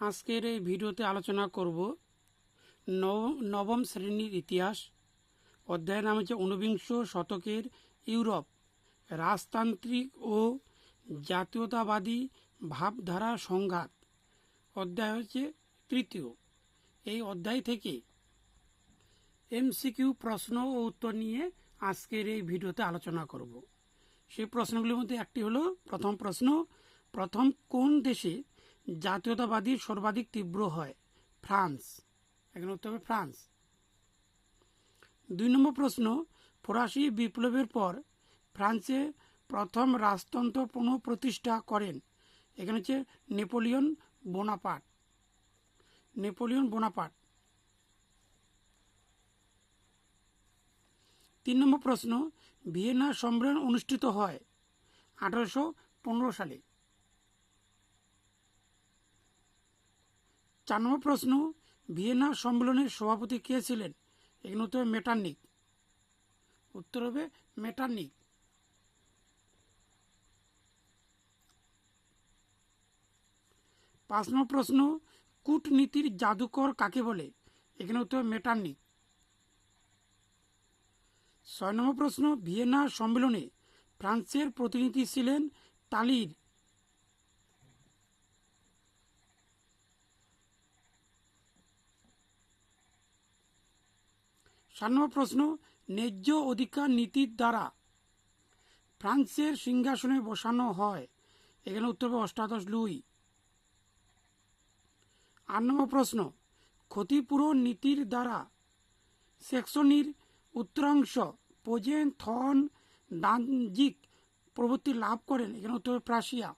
আজকের এই ভিডিওতে আলোচনা করব নব- নবম শ্রেণির ইতিহাস। অধ্যায়ের নাম হচ্ছে ঊনবিংশ শতকের ইউরোপ। রাজতান্ত্রিক ও জাতীয়তাবাদী ভাবধারা সংঘাত। অধ্যায় হচ্ছে তৃতীয়। এই অধ্যায় থেকে এমসিকিউ প্রশ্ন ও উত্তর নিয়ে আজকের এই ভিডিওতে আলোচনা করব। সেই প্রশ্নগুলির মধ্যে একটি হলো, প্রথম প্রশ্ন, প্রথম কোন দেশে জাতীয়তাবাদী সর্বাধিক তীব্র হয়। ফ্রান্স। এখানে উত্তর হবে ফ্রান্স। দুই নম্বর প্রশ্ন, ফরাসি বিপ্লবের পর ফ্রান্সে প্রথম রাজতন্ত্র পুনঃপ্রতিষ্ঠা করেন। এখানে হচ্ছে নেপোলিয়ন বোনাপাট নেপোলিয়ন বোনাপাট তিন নম্বর প্রশ্ন, ভিয়েনা সম্মেলন অনুষ্ঠিত হয় আঠারোশো পনেরো সালে। চার নম্বর প্রশ্ন ভিয়েনা সম্মেলনের সভাপতি কে ছিলেন? উত্তর হবে মেটার্নিক। উত্তর হবে মেটার্নিক। পাঁচ নম্বর প্রশ্ন, কূটনীতির জাদুকর কাকে বলে? এখানে উত্তর মেটার্নিক। ছয় নম্বর প্রশ্ন, ভিয়েনা সম্মেলনে ফ্রান্সের প্রতিনিধি ছিলেন তালির সাত নম্বর প্রশ্ন, ন্যায্য অধিকার নীতির দ্বারা ফ্রান্সের সিংহাসনে বসানো হয়। এখানে উত্তর অষ্টাদশ লুই। আট নম্বর প্রশ্ন, ক্ষতিপূরণ নীতির দ্বারা সেক্সনির উত্তরাংশ পোজেন থন ডানজিক প্রভৃতি লাভ করেন। এখানে উত্তর প্রাশিয়া।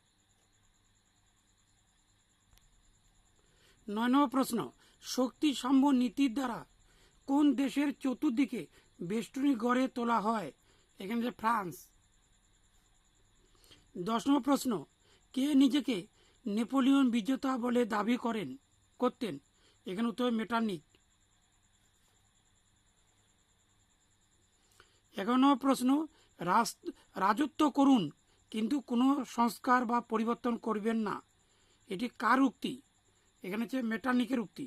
নয় নম্বর প্রশ্ন শক্তি সাম্য নীতির দ্বারা কোন দেশের চতুর্দিকে বেষ্টনী গড়ে তোলা হয়? এখানে যে ফ্রান্স। দশ নম্বর প্রশ্ন, কে নিজেকে নেপোলিয়ন বিজেতা বলে দাবি করেন, করতেন? এখানে উত্তর মেটার্নিক এগারো নম্বর প্রশ্ন রাজত্ব করুন, কিন্তু কোনো সংস্কার বা পরিবর্তন করবেন না। এটি কার উক্তি? এখানে হচ্ছে মেটার্নিকের উক্তি।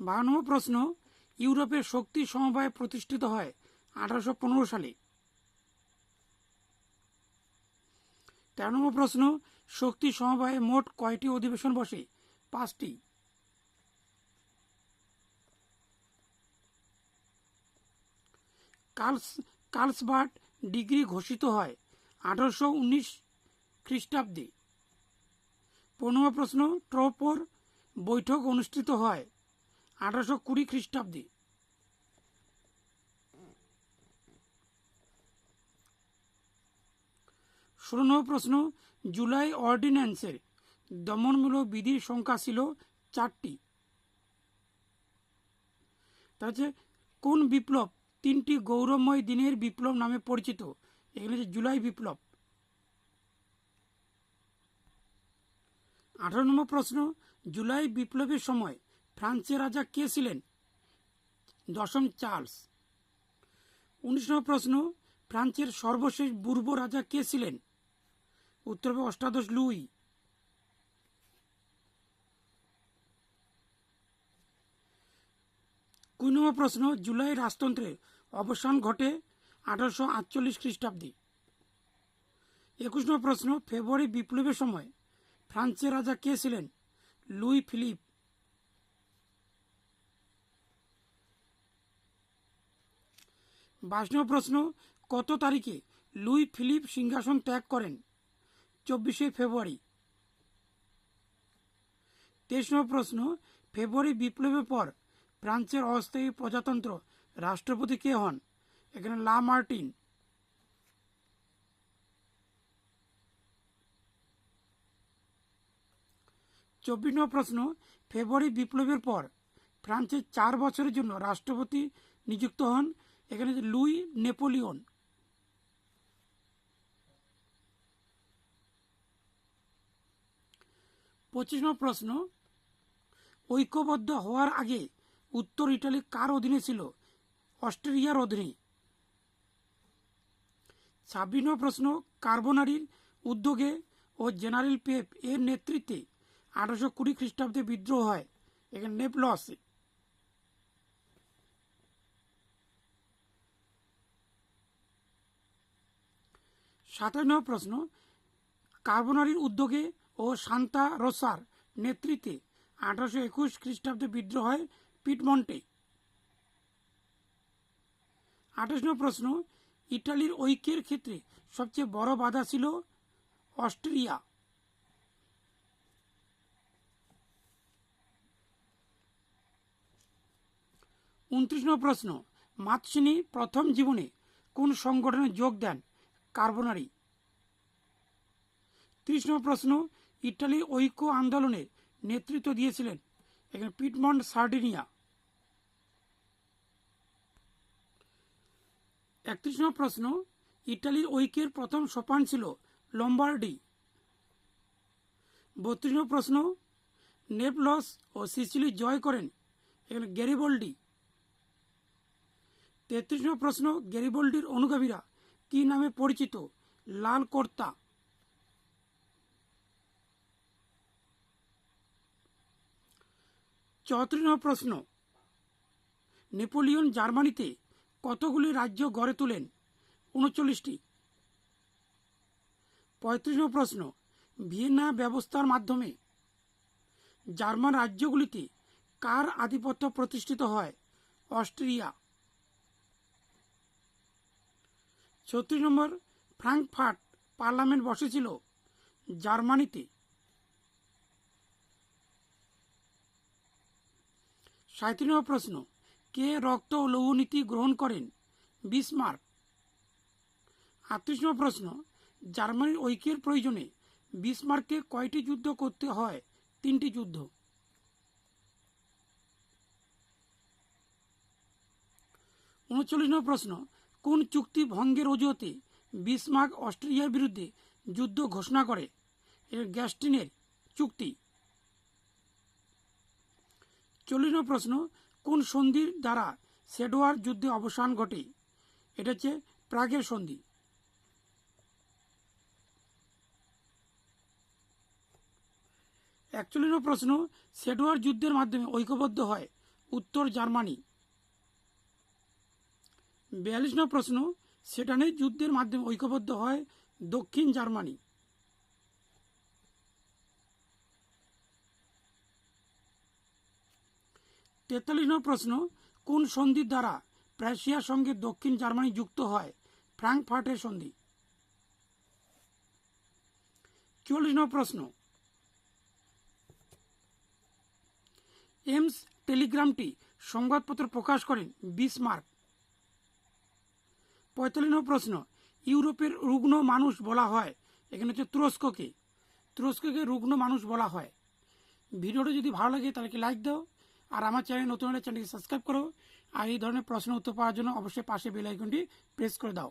বারো প্রশ্ন, ইউরোপের শক্তি সমবায় প্রতিষ্ঠিত হয় আঠারোশো পনেরো সালে। তেরো নম্বর প্রশ্ন, শক্তি সমবায়ে মোট কয়টি অধিবেশন বসে? পাঁচটি। কার্লস, কার্লসবার্ট ডিগ্রি ঘোষিত হয় আঠারোশো উনিশ খ্রিস্টাব্দে। পনেরো প্রশ্ন, ট্রোপর বৈঠক অনুষ্ঠিত হয় আঠারোশো কুড়ি খ্রিস্টাব্দে। ষোলো নম্বর প্রশ্ন, জুলাই অর্ডিন্যান্সের দমনমূলক বিধির সংখ্যা ছিল চারটি। তা হচ্ছে, কোন বিপ্লব তিনটি গৌরবময় দিনের বিপ্লব নামে পরিচিত? এখানে হচ্ছে জুলাই বিপ্লব। আঠারো নম্বর প্রশ্ন, জুলাই বিপ্লবের সময় ফ্রান্সের রাজা কে ছিলেন? দশম চার্লস। উনিশ নম্বর প্রশ্ন, ফ্রান্সের সর্বশেষ পূর্ব রাজা কে ছিলেন? উত্তর হবে অষ্টাদশ লুই। কুড়ি নম্বর প্রশ্ন, জুলাই রাজতন্ত্রের অবসান ঘটে আঠারোশো আটচল্লিশ খ্রিস্টাব্দে। একুশ নম্বর প্রশ্ন, ফেব্রুয়ারি বিপ্লবের সময় ফ্রান্সের রাজা কে ছিলেন? Louis Philippe. বাইশ প্রশ্ন, কত তারিখে লুই ফিলিপ সিংহাসন ত্যাগ করেন? চব্বিশে ফেব্রুয়ারি। তেইশ প্রশ্ন, ফেব্রুয়ারি বিপ্লবের পর ফ্রান্সের অস্থায়ী প্রজাতন্ত্র রাষ্ট্রপতি কে হন? এখানে লা মার্টিন। চব্বিশ নম্বর প্রশ্ন, ফেব্রুয়ারি বিপ্লবের পর ফ্রান্সের চার বছরের জন্য রাষ্ট্রপতি নিযুক্ত হন এখানে লুই নেপোলিয়ন। পঁচিশ নম্বর প্রশ্ন, ঐক্যবদ্ধ হওয়ার আগে উত্তর ইটালি কার অধীনে ছিল? অস্ট্রেলিয়ার অধীনে। ছাব্বিশ নম্বর প্রশ্ন, কার্বোনারির উদ্যোগে ও জেনারেল পেপ এর নেতৃত্বে আঠারোশো কুড়ি খ্রিস্টাব্দে বিদ্রোহ হয়। এখানে নেপলসে নম্বর প্রশ্ন, কার্বোনারির উদ্যোগে ও শান্তা রোসার নেতৃত্বে আঠারোশো একুশ খ্রিস্টাব্দে বিদ্রোহ হয় পিটমন্টে। আঠাশ নম্বর প্রশ্ন, ইটালির ঐক্যের ক্ষেত্রে সবচেয়ে বড় বাধা ছিল অস্ট্রিয়া। উনত্রিশ নম্বর প্রশ্ন মাতসিনী প্রথম জীবনে কোন সংগঠনে যোগ দেন? কার্বোনারি। ত্রিশ নম্বর প্রশ্ন ইটালির ঐক্য আন্দোলনের নেতৃত্ব দিয়েছিলেন এখানে পিটমন্ড সার্ডিনিয়া। একত্রিশ নম্বর প্রশ্ন, ইটালির ঐক্যের প্রথম সোপান ছিল লম্বার্ডি। বত্রিশ নম্বর প্রশ্ন, নেপলস ও সিসিলি জয় করেন এখানে গ্যারিবল্ডি। তেত্রিশ নম্বর প্রশ্ন, গ্যারিবল্ডির অনুগামীরা কি নামে পরিচিত? লাল কর্তা চৌত্রিশ প্রশ্ন। নেপোলিয়ন জার্মানিতে কতগুলি রাজ্য গড়ে তোলেন? উনচল্লিশটি। পঁয়ত্রিশ প্রশ্ন। ভিয়েনা ব্যবস্থার মাধ্যমে জার্মান রাজ্যগুলিতে কার আধিপত্য প্রতিষ্ঠিত হয়? অস্ট্রিয়া। ছত্রিশ নম্বর ফ্রাঙ্কফার্ট পার্লামেন্ট বসেছিল জার্মানিতে। সাঁত্রিশ নম্বর প্রশ্ন, কে রক্ত ও লৌহনীতি গ্রহণ করেন? বিসমার্ক। আটত্রিশ নম্বর প্রশ্ন, জার্মানির ঐক্যের প্রয়োজনে বিসমার্ককে কয়টি যুদ্ধ করতে হয়? তিনটি যুদ্ধ। উনচল্লিশ নম্বর প্রশ্ন কোন চুক্তি ভঙ্গের অজুহাতে বিসমার্ক অস্ট্রেলিয়ার বিরুদ্ধে যুদ্ধ ঘোষণা করে? এর গ্যাস্টিনের চুক্তি। চল্লিশ প্রশ্ন, কোন সন্ধির দ্বারা সেডোয়ার যুদ্ধে অবসান ঘটে? এটা হচ্ছে প্রাগের সন্ধি। একচল্লিশ প্রশ্ন সেডোয়ার যুদ্ধের মাধ্যমে ঐক্যবদ্ধ হয় উত্তর জার্মানি। বিয়াল্লিশ নম্বর প্রশ্ন সেটানের যুদ্ধের মাধ্যমে ঐক্যবদ্ধ হয় দক্ষিণ জার্মানি। তেতাল্লিশ নম্বর প্রশ্ন, কোন সন্ধির দ্বারা প্রাশিয়ার সঙ্গে দক্ষিণ জার্মানি যুক্ত হয়? ফ্রাঙ্কফার্টের সন্ধি। চুয়াল্লিশ নম্বর প্রশ্ন এমস টেলিগ্রামটি সংবাদপত্র প্রকাশ করেন বিসমার্ক। পঁয়তাল্লিশ নম্বর প্রশ্ন, ইউরোপের রুগ্ন মানুষ বলা হয়, এখানে হচ্ছে তুরস্ককে তুরস্ককে রুগ্ন মানুষ বলা হয়। ভিডিওটা যদি ভালো লাগে তাহলে লাইক দাও, আর আমার চ্যানেল নতুন হলে চ্যানেলটি সাবস্ক্রাইব করো, আর এই ধরনের প্রশ্ন উত্তর পাওয়ার জন্য অবশ্যই পাশে বেল আইকনটি প্রেস করে দাও।